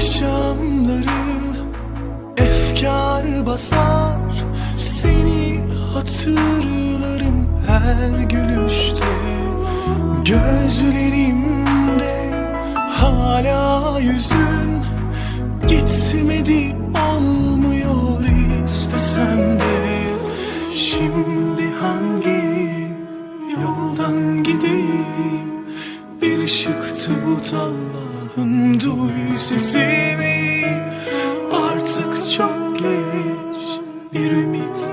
Akşamları efkar basar. Seni hatırlarım her gülüşte. Gözlerimde hala yüzün. Gitmedi olmuyor istesem de. Şimdi hangi yoldan gideyim? Bir ışıktı bu dallar duy sesimi. Artık çok geç bir ümit